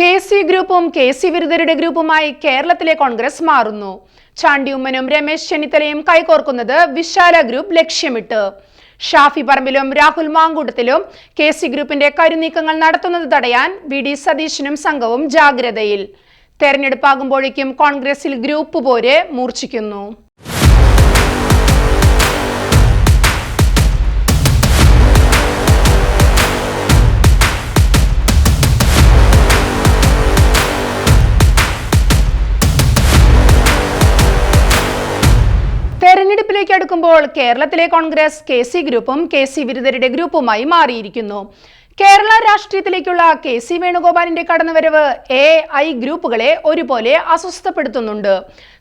K C ഗ്രൂപ്പും K C വിരുദ്ധരുടെ ഗ്രൂപ്പുമായി കേരളത്തിലെ കോൺഗ്രസ് മാറുന്നു. ചാണ്ടി ഉമ്മനും രമേശ് ചെന്നിത്തലയും കൈകോർക്കുന്നത് വിശാല ഗ്രൂപ്പ് ലക്ഷ്യമിട്ട്. ഷാഫി പറമ്പിലും രാഹുൽ മാങ്കൂട്ടത്തിലും കെ സി ഗ്രൂപ്പിന്റെ കരുനീക്കങ്ങൾ നടത്തുന്നത് തടയാൻ വി ഡി സതീശനും സംഘവും ജാഗ്രതയിൽ. തെരഞ്ഞെടുപ്പാകുമ്പോഴേക്കും കോൺഗ്രസിൽ ഗ്രൂപ്പ് പോര് മൂർച്ഛിക്കുന്നു. തെരഞ്ഞെടുപ്പിലേക്ക് അടുക്കുമ്പോൾ കേരളത്തിലെ കോൺഗ്രസ് കെ സി ഗ്രൂപ്പും കെ സി വിരുദ്ധരുടെ ഗ്രൂപ്പുമായി മാറിയിരിക്കുന്നു. കേരള രാഷ്ട്രീയത്തിലേക്കുള്ള കെ സി വേണുഗോപാലിന്റെ കടന്നുവരവ് എ ഐ ഗ്രൂപ്പുകളെ ഒരുപോലെ അസ്വസ്ഥപ്പെടുത്തുന്നുണ്ട്.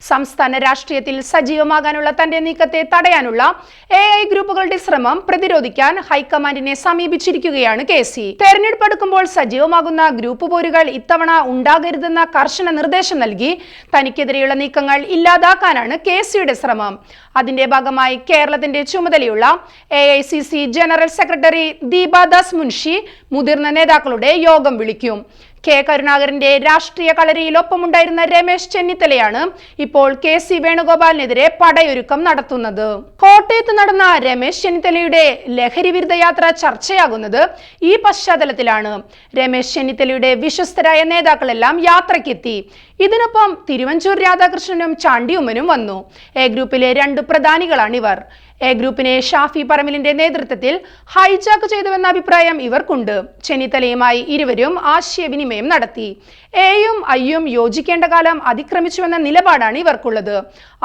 സംസ്ഥാന രാഷ്ട്രീയത്തിൽ സജീവമാകാനുള്ള തന്റെ നീക്കത്തെ തടയാനുള്ള എ ഐ ഗ്രൂപ്പുകളുടെ ശ്രമം പ്രതിരോധിക്കാൻ ഹൈക്കമാൻഡിനെ സമീപിച്ചിരിക്കുകയാണ് കെ സി. തെരഞ്ഞെടുപ്പ് അടുക്കുമ്പോൾ സജീവമാകുന്ന ഗ്രൂപ്പ് പോരുകൾ ഇത്തവണ ഉണ്ടാകരുതെന്ന കർശന നിർദ്ദേശം നൽകി തനിക്കെതിരെയുള്ള നീക്കങ്ങൾ ഇല്ലാതാക്കാനാണ് കെ സിയുടെ ശ്രമം. അതിന്റെ ഭാഗമായി കേരളത്തിന്റെ ചുമതലയുള്ള A general secretary Deepadas Munshi മുതിർന്ന നേതാക്കളുടെ യോഗം വിളിക്കും. കെ. കരുണാകരന്റെ രാഷ്ട്രീയ കളരിയിൽ ഒപ്പമുണ്ടായിരുന്ന രമേശ് ചെന്നിത്തലയാണ് ഇപ്പോൾ കെ. സി. വേണുഗോപാലിനെതിരെ പടയൊരുക്കം നടത്തുന്നത്. കോട്ടയത്ത് നടന്ന രമേശ് ചെന്നിത്തലയുടെ ലഹരി വിരുദ്ധ യാത്ര ചർച്ചയാകുന്നത് ഈ പശ്ചാത്തലത്തിലാണ്. രമേശ് ചെന്നിത്തലയുടെ വിശ്വസ്തരായ നേതാക്കളെല്ലാം യാത്രയ്ക്കെത്തി. ഇതിനൊപ്പം തിരുവഞ്ചൂർ രാധാകൃഷ്ണനും ചാണ്ടിയുമ്മനും വന്നു. എ ഗ്രൂപ്പിലെ രണ്ട് പ്രധാനികളാണിവർ. എ ഗ്രൂപ്പിനെ ഷാഫി പറമ്പിലിന്റെ നേതൃത്വത്തിൽ ഹൈജാക്ക് ചെയ്തുവെന്ന അഭിപ്രായം ഇവർക്കുണ്ട്. ചെന്നിത്തലയുമായി ഇരുവരും ആശയവിനിമയം നടത്തി. എയും ഐയും യോജിക്കേണ്ട കാലം അതിക്രമിച്ചുവെന്ന നിലപാടാണ് ഇവർക്കുള്ളത്.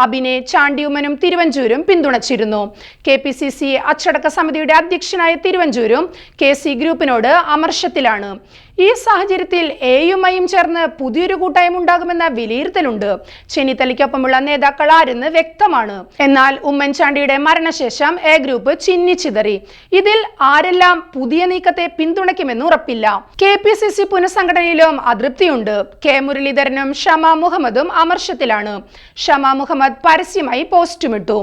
അബിനെ ചാണ്ടിയുമ്മനും തിരുവഞ്ചൂരും പിന്തുണച്ചിരുന്നു. കെ പി സി സി അച്ചടക്ക സമിതിയുടെ അധ്യക്ഷനായ തിരുവഞ്ചൂരും കെ സി ഗ്രൂപ്പിനോട് അമർഷത്തിലാണ്. ഈ സാഹചര്യത്തിൽ എയും ഐയും ചേർന്ന് പുതിയൊരു കൂട്ടായ്മ ഉണ്ടാകുമെന്ന വിലയിരുത്തലുണ്ട്. ചെന്നിത്തലയ്ക്കൊപ്പമുള്ള നേതാക്കൾ ആരെന്ന് വ്യക്തമാണ്. എന്നാൽ ഉമ്മൻചാണ്ടിയുടെ മരണശേഷം എ ഗ്രൂപ്പ് ചിന്നിച്ചിതറി ഇതിൽ ആരെല്ലാം പുതിയ നീക്കത്തെ പിന്തുണയ്ക്കുമെന്ന് ഉറപ്പില്ല. കെ പി സി സി പുനഃസംഘടനയിലും അതൃപ്തിയുണ്ട്. കെ മുരളീധരനും ഷമ മുഹമ്മദും അമർഷത്തിലാണ്. ഷമ മുഹമ്മദ് പരസ്യമായി പോസ്റ്റുമിട്ടു.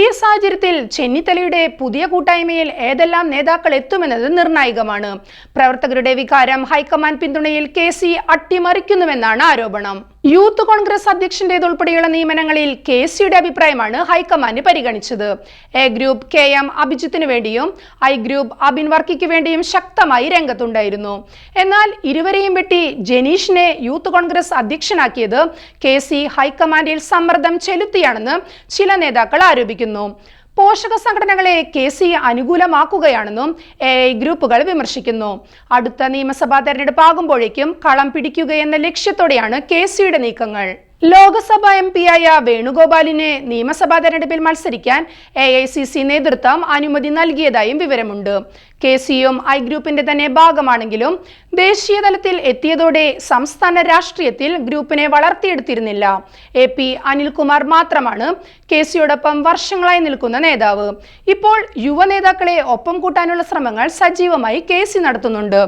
ഈ സാഹചര്യത്തിൽ ചെന്നിത്തലയുടെ പുതിയ കൂട്ടായ്മയിൽ ഏതെല്ലാം നേതാക്കൾ എത്തുമെന്നത് നിർണായകമാണ്. പ്രവർത്തകരുടെ വികാരം ഹൈക്കമാൻഡ് പിന്തുണയിൽ കെ സി അട്ടിമറിക്കുന്നുവെന്നാണ് ആരോപണം. യൂത്ത് കോൺഗ്രസ് അധ്യക്ഷന്റേതുൾപ്പെടെയുള്ള നിയമനങ്ങളിൽ കെ സിയുടെ അഭിപ്രായമാണ് ഹൈക്കമാൻഡ് പരിഗണിച്ചത്. എ ഗ്രൂപ്പ് കെ എം അഭിജിത്തിന് വേണ്ടിയും ഐ ഗ്രൂപ്പ് അബിൻ വർക്കിക്ക് വേണ്ടിയും ശക്തമായി രംഗത്തുണ്ടായിരുന്നു. എന്നാൽ ഇരുവരെയും വെട്ടി ജനീഷിനെ യൂത്ത് കോൺഗ്രസ് അധ്യക്ഷനാക്കിയത് കെ സി ഹൈക്കമാൻഡിൽ സമ്മർദ്ദം ചെലുത്തിയാണെന്ന് ചില നേതാക്കൾ ആരോപിക്കുന്നു. പോഷക സംഘടനകളെ കെ സി അനുകൂലമാക്കുകയാണെന്നും എ ഐ ഗ്രൂപ്പുകൾ വിമർശിക്കുന്നു. അടുത്ത നിയമസഭാ തെരഞ്ഞെടുപ്പ് ആകുമ്പോഴേക്കും കളം പിടിക്കുകയെന്ന ലക്ഷ്യത്തോടെയാണ് കെ സിയുടെ നീക്കങ്ങൾ. ലോക്സഭ എം ആയ വേണുഗോപാലിനെ നിയമസഭാ തെരഞ്ഞെടുപ്പിൽ മത്സരിക്കാൻ എ ഐ സി സി നേതൃത്വം അനുമതി നൽകിയതായും വിവരമുണ്ട്. കെ സിയും ഐ ഗ്രൂപ്പിന്റെ തന്നെ ഭാഗമാണെങ്കിലും ദേശീയതലത്തിൽ എത്തിയതോടെ സംസ്ഥാന രാഷ്ട്രീയത്തിൽ ഗ്രൂപ്പിനെ വളർത്തിയെടുത്തിരുന്നില്ല. എ പി അനിൽകുമാർ മാത്രമാണ് കെ സിയോടൊപ്പം വർഷങ്ങളായി നിൽക്കുന്ന നേതാവ്. ഇപ്പോൾ യുവ നേതാക്കളെ ഒപ്പം കൂട്ടാനുള്ള ശ്രമങ്ങൾ സജീവമായി കെ സി നടത്തുന്നുണ്ട്.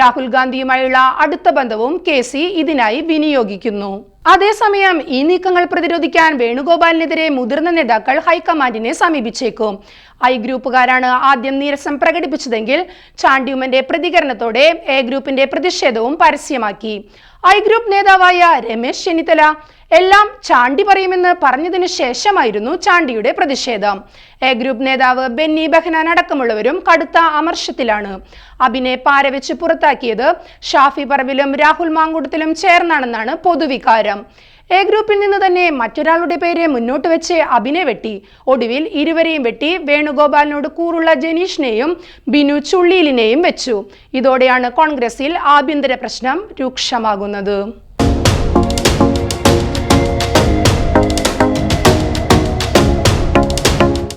രാഹുൽ ഗാന്ധിയുമായുള്ള അടുത്ത ബന്ധവും കെ സി ഇതിനായി വിനിയോഗിക്കുന്നു. അതേസമയം ഈ നീക്കങ്ങൾ പ്രതിരോധിക്കാൻ വേണുഗോപാലിനെതിരെ മുതിർന്ന നേതാക്കൾ ഹൈക്കമാൻഡിനെ സമീപിച്ചേക്കും. ഐ ഗ്രൂപ്പുകാരാണ് ആദ്യം നീരസം പ്രകടിപ്പിച്ചതെങ്കിൽ ചാണ്ടിയുമന്റെ പ്രതികരണത്തോടെ എ ഗ്രൂപ്പിന്റെ പ്രതിഷേധവും പരസ്യമാക്കി. ഐ ഗ്രൂപ്പ് നേതാവായ രമേശ് ചെന്നിത്തല എല്ലാം ചാണ്ടി പറയുമെന്ന് പറഞ്ഞതിന് ശേഷമായിരുന്നു ചാണ്ടിയുടെ പ്രതിഷേധം. എ ഗ്രൂപ്പ് നേതാവ് ബെന്നി ബെഹനാൻ അടക്കമുള്ളവരും കടുത്ത അമർഷത്തിലാണ്. അബിനെ പാരവെച്ച് പുറത്താക്കിയത് ഷാഫി പറവിലും രാഹുൽ മാങ്കൂട്ടത്തിലും ചേർന്നാണെന്നാണ് പൊതുവികാരം. എ ഗ്രൂപ്പിൽ നിന്ന് തന്നെ മറ്റൊരാളുടെ പേര് മുന്നോട്ട് വെച്ച് അബിനെ വെട്ടി. ഒടുവിൽ ഇരുവരെയും വെട്ടി വേണുഗോപാലിനോട് കൂറുള്ള ജനീഷിനെയും ബിനു ചുള്ളിയിലിനെയും വെച്ചു. ഇതോടെയാണ് കോൺഗ്രസിൽ ആഭ്യന്തര പ്രശ്നം രൂക്ഷമാകുന്നത്.